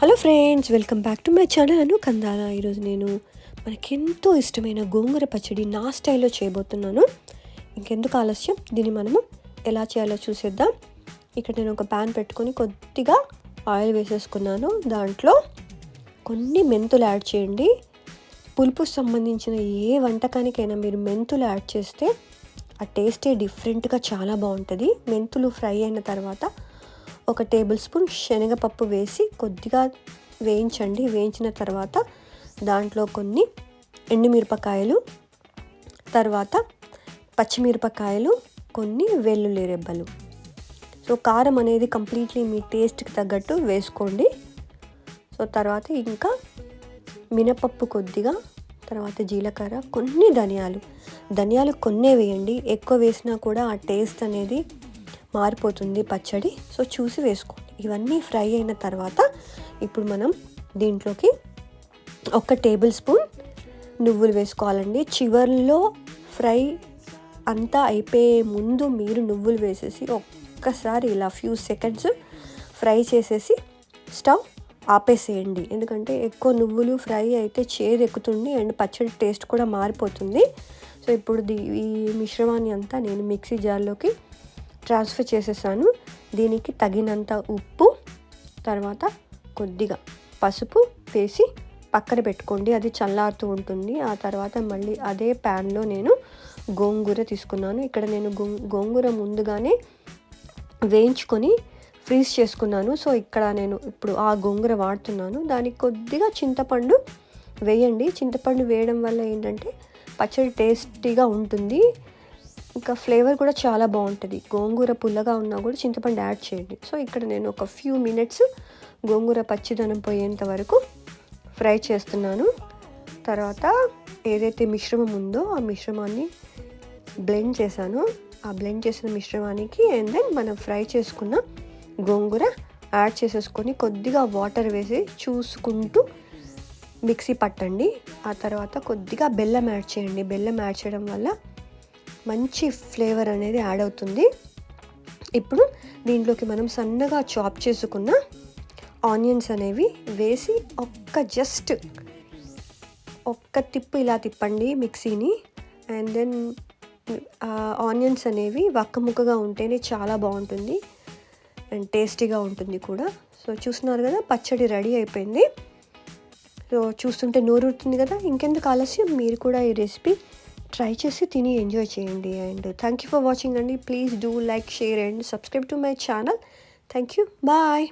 Hello friends welcome back to my channel Anu Kandala ఈరోజు నేను మనకెంతో ఇష్టమైన గోంగూర పచ్చడి నా స్టైల్లో చేయబోతున్నాను. ఇంకెందుకు ఆలస్యం? దీన్ని మనము ఎలా చేయాలో చూసేద్దాం. ఇక్కడ నేను ఒక ప్యాన్ పెట్టుకొని కొద్దిగా ఆయిల్ వేసేసుకున్నాను. దాంట్లో కొన్ని మెంతులు యాడ్ చేయండి. పులుపు సంబంధించిన ఏ వంటకానికైనా మీరు మెంతులు యాడ్ చేస్తే ఆ టేస్టే డిఫరెంట్గా చాలా బాగుంటుంది. మెంతులు ఫ్రై అయిన తర్వాత ఒక టేబుల్ స్పూన్ శనగపప్పు వేసి కొద్దిగా వేయించండి. వేయించిన తర్వాత దాంట్లో కొన్ని ఎండుమిరపకాయలు తర్వాత పచ్చిమిరపకాయలు కొన్ని వెల్లుల్లి రెబ్బలు. సో కారం అనేది కంప్లీట్లీ మీ టేస్ట్కి తగ్గట్టు వేసుకోండి. సో తర్వాత ఇంకా మినపప్పు కొద్దిగా తర్వాత జీలకర్ర కొన్ని ధనియాలు. ధనియాలు కొన్నే వేయండి. ఎక్కువ వేసినా కూడా ఆ టేస్ట్ అనేది మారిపోతుంది పచ్చడి. సో చూసి వేసుకోండి. ఇవన్నీ ఫ్రై అయిన తర్వాత ఇప్పుడు మనం దీంట్లోకి ఒక టేబుల్ స్పూన్ నువ్వులు వేసుకోవాలండి. చివర్లో ఫ్రై అంతా అయిపోయే ముందు మీరు నువ్వులు వేసేసి ఒక్కసారి ఇలా ఫ్యూ సెకండ్స్ ఫ్రై చేసేసి స్టవ్ ఆపేసేయండి. ఎందుకంటే ఎక్కువ నువ్వులు ఫ్రై అయితే చేదు ఎక్కుతుంది అండ్ పచ్చడి టేస్ట్ కూడా మారిపోతుంది. సో ఇప్పుడు ఈ మిశ్రమాన్ని అంతా నేను మిక్సీ జార్లోకి ట్రాన్స్ఫర్ చేసేసాను. దీనికి తగినంత ఉప్పు తర్వాత కొద్దిగా పసుపు వేసి పక్కన పెట్టుకోండి. అది చల్లారుతూ ఉంటుంది. ఆ తర్వాత మళ్ళీ అదే ప్యాన్లో నేను గోంగూర తీసుకున్నాను. ఇక్కడ నేను గోంగూర ముందుగానే వేయించుకొని ఫ్రీజ్ చేసుకున్నాను. సో ఇక్కడ నేను ఇప్పుడు ఆ గోంగూర వాడుతున్నాను. దానికి కొద్దిగా చింతపండు వేయండి. చింతపండు వేయడం వల్ల ఏంటంటే పచ్చడి టేస్టీగా ఉంటుంది. ఇంకా ఫ్లేవర్ కూడా చాలా బాగుంటుంది. గోంగూర పుల్లగా ఉన్నా కూడా చింతపండు యాడ్ చేయండి. సో ఇక్కడ నేను ఒక ఫ్యూ మినిట్స్ గోంగూర పచ్చిదనం పోయేంత వరకు ఫ్రై చేస్తున్నాను. తర్వాత ఏదైతే మిశ్రమం ఉందో ఆ మిశ్రమాన్ని బ్లెండ్ చేశాను. ఆ బ్లెండ్ చేసిన మిశ్రమానికి అండ్ దెన్ మనం ఫ్రై చేసుకున్న గోంగూర యాడ్ చేసేసుకొని కొద్దిగా వాటర్ వేసి చూసుకుంటూ మిక్సీ పట్టండి. ఆ తర్వాత కొద్దిగా బెల్లం యాడ్ చేయండి. బెల్లం యాడ్ చేయడం వల్ల మంచి ఫ్లేవర్ అనేది యాడ్ అవుతుంది. ఇప్పుడు దీంట్లోకి మనం సన్నగా చాప్ చేసుకున్న ఆనియన్స్ అనేవి వేసి ఒక్క జస్ట్ ఒక్క తిప్పు ఇలా తిప్పండి మిక్సీని. అండ్ దెన్ ఆనియన్స్ అనేవి వక్క ముక్కగా ఉంటేనే చాలా బాగుంటుంది. అండ్ టేస్టీగా ఉంటుంది కూడా. సో చూస్తున్నారు కదా పచ్చడి రెడీ అయిపోయింది. సో చూస్తుంటే నోరుతుంది కదా ఇంకెందుకు ఆలస్యం? మీరు కూడా ఈ రెసిపీ ట్రై చేసి తిని ఎంజాయ్ చేయండి and thank you for watching అండి. Please do like share and subscribe to my channel thank you bye